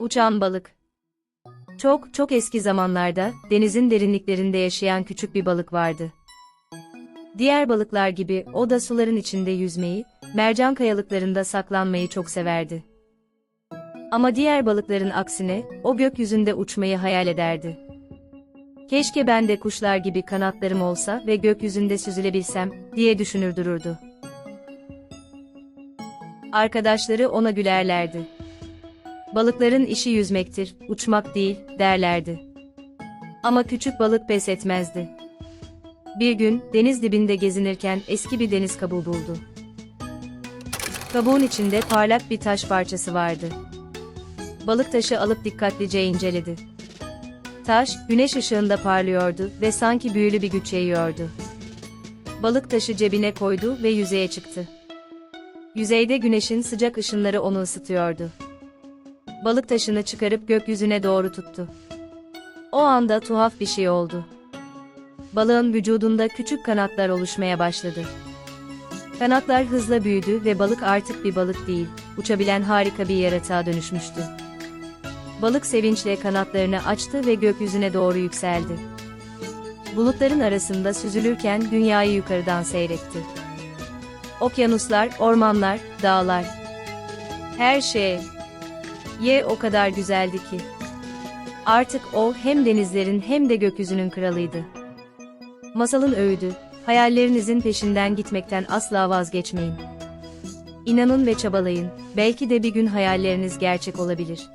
Uçan balık. Çok çok eski zamanlarda denizin derinliklerinde yaşayan küçük bir balık vardı. Diğer balıklar gibi o da suların içinde yüzmeyi, mercan kayalıklarında saklanmayı çok severdi. Ama diğer balıkların aksine o gökyüzünde uçmayı hayal ederdi. Keşke ben de kuşlar gibi kanatlarım olsa ve gökyüzünde süzülebilsem diye düşünür dururdu. Arkadaşları ona gülerlerdi. Balıkların işi yüzmektir, uçmak değil, derlerdi. Ama küçük balık pes etmezdi. Bir gün, deniz dibinde gezinirken eski bir deniz kabuğu buldu. Kabuğun içinde parlak bir taş parçası vardı. Balık taşı alıp dikkatlice inceledi. Taş, güneş ışığında parlıyordu ve sanki büyülü bir güç yayıyordu. Balık taşı cebine koydu ve yüzeye çıktı. Yüzeyde güneşin sıcak ışınları onu ısıtıyordu. Balık taşını çıkarıp gökyüzüne doğru tuttu. O anda tuhaf bir şey oldu. Balığın vücudunda küçük kanatlar oluşmaya başladı. Kanatlar hızla büyüdü ve balık artık bir balık değil, uçabilen harika bir yaratığa dönüşmüştü. Balık sevinçle kanatlarını açtı ve gökyüzüne doğru yükseldi. Bulutların arasında süzülürken dünyayı yukarıdan seyretti. Okyanuslar, ormanlar, dağlar. Her şey. Ye o kadar güzeldi ki. Artık o hem denizlerin hem de gökyüzünün kralıydı. Masalın öğüdü, hayallerinizin peşinden gitmekten asla vazgeçmeyin. İnanın ve çabalayın, belki de bir gün hayalleriniz gerçek olabilir.